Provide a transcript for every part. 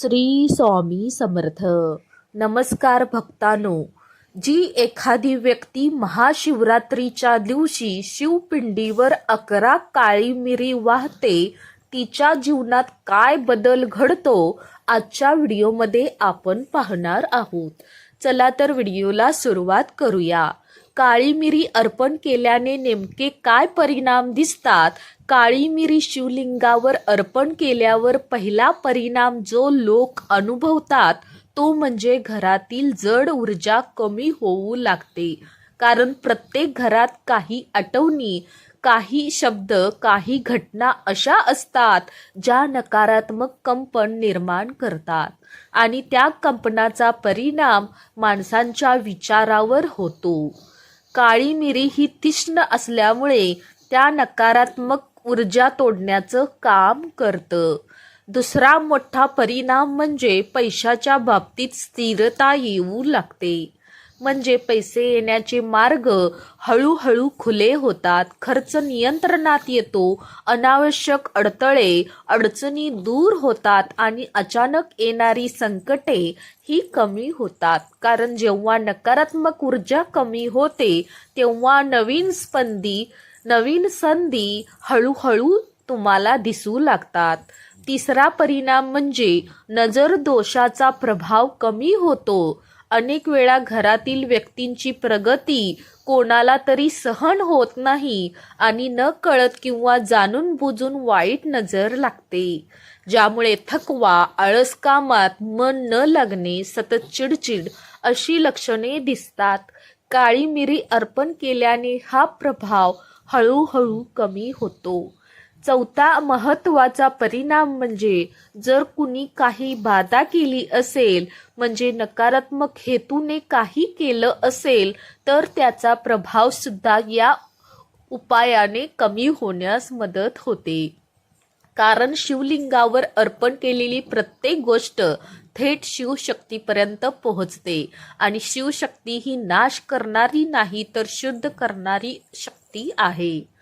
श्री स्वामी समर्थ. नमस्कार भक्तानो. जी एखादी व्यक्ती महाशिवरात्रीच्या दिवशी शिवपिंडीवर अकरा काळी मिरी वाहते तिच्या जीवनात काय बदल घडतो आजच्या व्हिडिओमध्ये आपण पाहणार आहोत. चला तर व्हिडिओला सुरुवात करूया. काळी मिरी अर्पण केल्याने नेमके काय परिणाम दिसतात? काळी मिरी शिवलिंगावर अर्पण केल्यावर पहिला परिणाम जो लोक अनुभवतात तो म्हणजे घरातील जड ऊर्जा कमी होऊ लागते. कारण प्रत्येक घरात काही आठवणी काही शब्द काही घटना अशा असतात ज्या नकारात्मक कंपन निर्माण करतात. आणि त्या कंपनाचा परिणाम माणसांच्या विचारावर होतो. काळी मिरी ही तीक्ष्ण असल्यामुळे त्या नकारात्मक ऊर्जा तोडण्याचं काम करतं. दुसरा मोठा परिणाम म्हणजे पैशाच्या बाबतीत स्थिरता येऊ लागते. म्हणजे पैसे येण्याचे मार्ग हळूहळू खुले होतात. खर्च नियंत्रणात येतो. अनावश्यक अडथळे अडचणी दूर होतात आणि अचानक येणारी संकटे ही कमी होतात. कारण जेव्हा नकारात्मक ऊर्जा कमी होते तेव्हा नवीन स्पंदी नवीन संधी हळूहळू तुम्हाला दिसू लागतात. तिसरा परिणाम म्हणजे नजर दोषाचा प्रभाव कमी होतो. अनेक वेळा घरातील व्यक्तींची प्रगती कोणाला तरी सहन होत नाही आणि न कळत किंवा जाणून बुजून वाईट नजर लागते. ज्यामुळे थकवा आळस कामात मन न लागणे सतत चिडचिड अशी लक्षणे दिसतात. काळी मिरी अर्पण केल्याने हा प्रभाव हळूहळू कमी होतो. चौथा महत्त्वाचा परिणाम म्हणजे जर कुणी काही बाधा केली असेल म्हणजे नकारात्मक हेतूने काही केलं असेल तर त्याचा प्रभाव सुद्धा या उपायाने कमी होण्यास मदत होते. कारण शिवलिंगावर अर्पण केलेली प्रत्येक गोष्ट थेट शिवशक्तीपर्यंत पोहोचते आणि शिवशक्ती ही नाश करणारी नाही तर शुद्ध करणारी शक्ती आहे.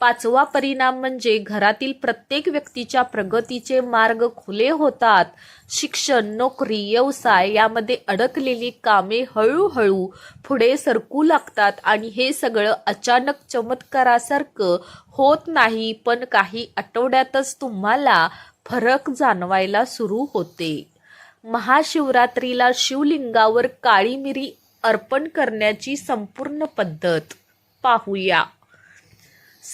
पाचवा परिणाम म्हणजे घरातील प्रत्येक व्यक्तीच्या प्रगतीचे मार्ग खुले होतात. शिक्षण नोकरी व्यवसाय यामध्ये अडकलेली कामे हळूहळू पुढे सरकू लागतात आणि हे सगळं अचानक चमत्कारासारखं होत नाही पण काही आठवड्यातच तुम्हाला फरक जाणवायला सुरू होते. महाशिवरात्रीला शिवलिंगावर काळी मिरी अर्पण करण्याची संपूर्ण पद्धत. पाहूया.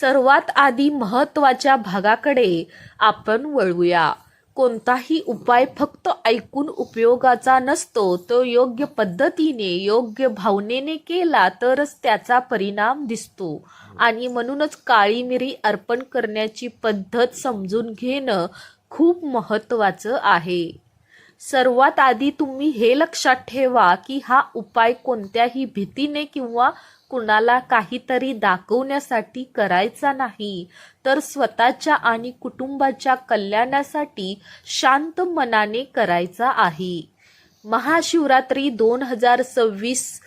सर्वात आधी महत्त्वाच्या भागाकडे आपण वळूया. कोणताही उपाय फक्त ऐकून उपयोगाचा नसतो तो योग्य पद्धतीने योग्य भावनेने केला तरच त्याचा परिणाम दिसतो. आणि म्हणूनच काळी मिरी अर्पण करण्याची पद्धत समजून घेणं खूप महत्वाचं आहे. सर्वात आधी तुम्ही हे लक्षात ठेवा की हा उपाय कोणत्याही भीतीने किंवा कुणाला काहीतरी दाखवण्यासाठी करायचा नाही तर स्वतःच्या आणि कुटुंबाच्या कल्याणासाठी शांत मनाने करायचा आहे. महाशिवरात्री दोन हजार सव्वीस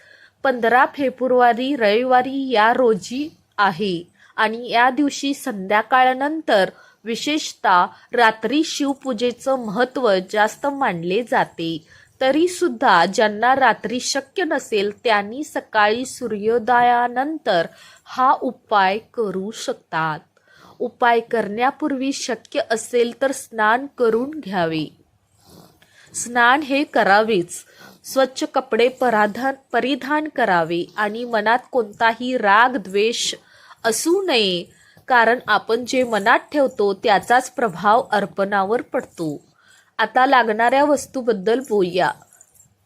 पंधरा फेब्रुवारी रविवारी या रोजी आहे आणि या दिवशी संध्याकाळनंतर विशेषतः रात्री शिवपूजेचं महत्त्व जास्त मानले जाते. तरीसुद्धा ज्यांना रात्री शक्य नसेल त्यांनी सकाळी सूर्योदयानंतर हा उपाय करू शकतात. उपाय करण्यापूर्वी शक्य असेल तर स्नान करून घ्यावे. स्नान हे करावेच. स्वच्छ कपडे पराधान परिधान करावे आणि मनात कोणताही राग द्वेष असू नये. कारण आपण जे मनात ठेवतो त्याचाच प्रभाव अर्पणावर पडतो. आता लागणाऱ्या वस्तूबद्दल बोलूया.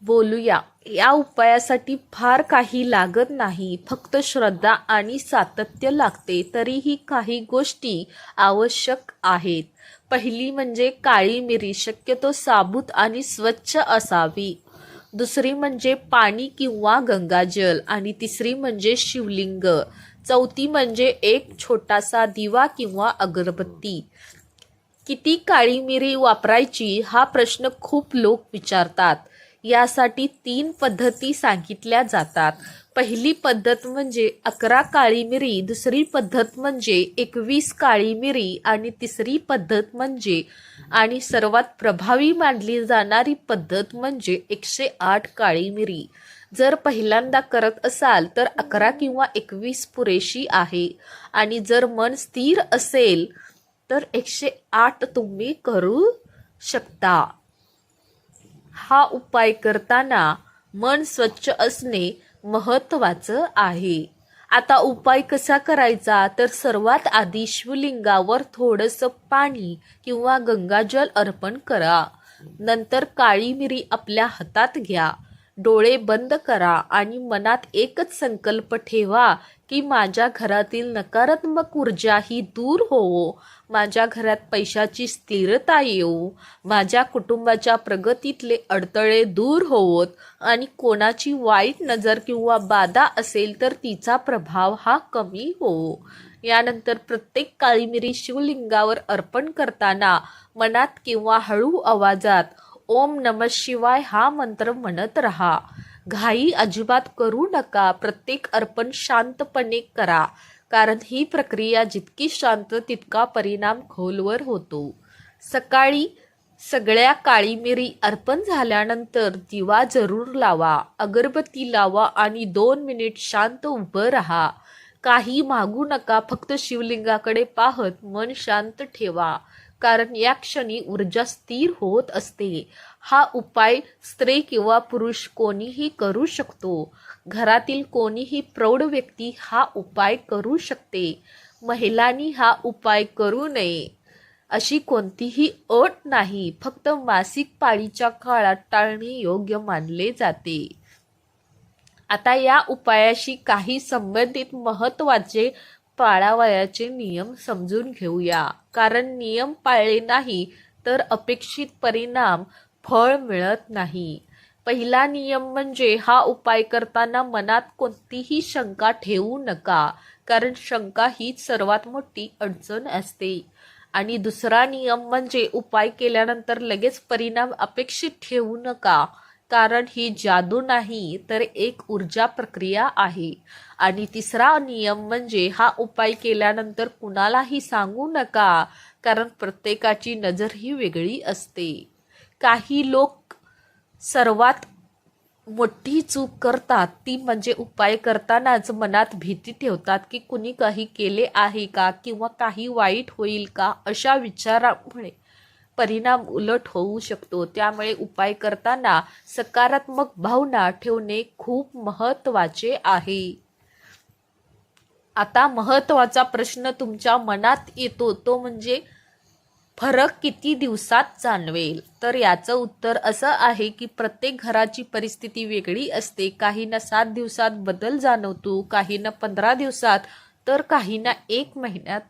बोलूया. या उपायासाठी फार काही लागत नाही. फक्त श्रद्धा आणि सातत्य लागते. तरीही काही गोष्टी आवश्यक आहेत. पहिली म्हणजे काळी मिरी. शक्यतो साबूत आणि स्वच्छ असावी. दुसरी म्हणजे पाणी किंवा गंगाजल. आणि तिसरी म्हणजे शिवलिंग. चौथी म्हणजे एक छोटासा दिवा किंवा अगरबत्ती. किती काळी मिरी वापरायची हा प्रश्न खूप लोक विचारतात. यासाठी तीन पद्धती सांगितल्या जातात. पहिली पद्धत म्हणजे अकरा काळी मिरी दुसरी पद्धत म्हणजे एकवीस काळी मिरी आणि तिसरी पद्धत म्हणजे आणि सर्वात प्रभावी मानली जाणारी पद्धत म्हणजे एकशे आठ काळी मिरी जर पहिल्यांदा करत असाल तर अकरा किंवा एकवीस पुरेशी आहे. आणि जर मन स्थिर असेल तर एकशे आठ तुम्ही करू शकता. हा उपाय करताना मन स्वच्छ असणे महत्वाचं आहे. आता उपाय कसा करायचा? तर सर्वात आधी शिवलिंगावर थोडंसं पाणी किंवा गंगाजल अर्पण करा. नंतर काळी मिरी आपल्या हातात घ्या. डोळे बंद करा आणि मनात एकच संकल्प ठेवा की माझ्या घरातील नकारात्मक ऊर्जा ही दूर होवो माझ्या घरात पैशाची स्थिरता येऊ. माझ्या कुटुंबाच्या प्रगतीतले अडथळे दूर होवोत. आणि कोणाची वाईट नजर किंवा बाधा असेल तर तिचा प्रभाव हा कमी होवो यानंतर प्रत्येक काळी मिरी शिवलिंगावर अर्पण करताना मनात किंवा हळू आवाजात ओम नम शिवाय हा मंत्र म्हणत रहा. घाई अजिबात करू नका. प्रत्येक अर्पण शांतपणे करा. कारण ही प्रक्रिया जितकी शांत तितका परिणाम खोलवर होतो. सकाळी सगळ्या काळी मिरी अर्पण झाल्यानंतर दिवा जरूर लावा. अगरबत्ती लावा आणि दोन मिनिट शांत उभं राहा. काही मागू नका. फक्त शिवलिंगाकडे पाहत मन शांत ठेवा. कारण या क्षणी ऊर्जा स्थिर होत असते. हा उपाय स्त्री किंवा पुरुष कोणीही करू शकतो. घरातील कोणीही प्रौढ व्यक्ती हा उपाय करू शकते. महिलांनी हा उपाय करू नये. अशी कोणतीही अट नाही. फक्त मासिक पाळीच्या काळात टाळणे योग्य मानले जाते. आता या उपायाशी काही संबंधित महत्त्वाचे पाळावयाचे नियम समजून घेऊया. कारण नियम पाळले नाही तर अपेक्षित परिणाम फळ मिळत नाही. पहिला नियम म्हणजे हा उपाय करताना मनात कोणतीही शंका ठेवू नका कारण शंका हीच सर्वात मोठी अडचण असते. आणि दुसरा नियम म्हणजे उपाय केल्यानंतर लगेच परिणाम अपेक्षित ठेवू नका. कारण ही जादू नाही तर एक ऊर्जा प्रक्रिया आहे. आणि तिसरा नियम म्हणजे हा उपाय केल्यानंतर कुणालाही सांगू नका कारण प्रत्येकाची नजर ही वेगळी असते. काही लोक सर्वात मोठी चूक करतात ती म्हणजे उपाय करतानाच मनात भीती ठेवतात की कुणी काही केले आहे का किंवा काही वाईट होईल का अशा विचारामुळे. परिणाम उलट होऊ शकतो. त्यामुळे उपाय करताना सकारात्मक भावना ठेवणे खूप महत्त्वाचे आहे. आता महत्त्वाचा प्रश्न तुमच्या मनात येतो. तो म्हणजे फरक किती दिवसात जाणवेल? तर याचं उत्तर असं आहे की प्रत्येक घराची परिस्थिती वेगळी असते. काहींना सात दिवसात बदल जाणवतो काहींना पंधरा दिवसात तर काहींना एक महिन्यात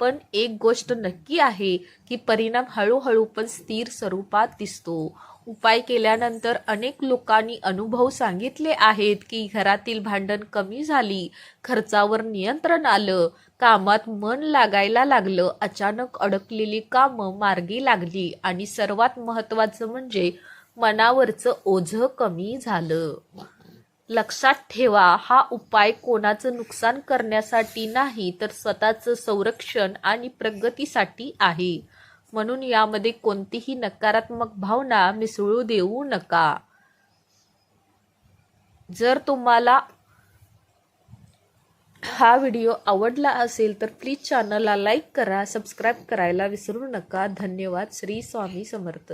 पण एक गोष्ट नक्की आहे की परिणाम हळूहळू पण स्थिर स्वरूपात दिसतो. उपाय केल्यानंतर अनेक लोकांनी अनुभव सांगितले आहेत की घरातील भांडण कमी झाली खर्चावर नियंत्रण आलं कामात मन लागायला लागलं अचानक अडकलेली कामं मार्गी लागली आणि सर्वात महत्त्वाचं म्हणजे मनावरचं ओझं कमी झालं. लक्षात ठेवा हा उपाय कोणाचं नुकसान करण्यासाठी नाही तर स्वतःचं संरक्षण आणि प्रगतीसाठी आहे. म्हणून यामध्ये कोणतीही नकारात्मक भावना मिसळू देऊ नका. जर तुम्हाला हा व्हिडिओ आवडला असेल तर प्लीज चॅनलला लाईक करा सबस्क्राईब करायला विसरू नका. धन्यवाद. श्री स्वामी समर्थ.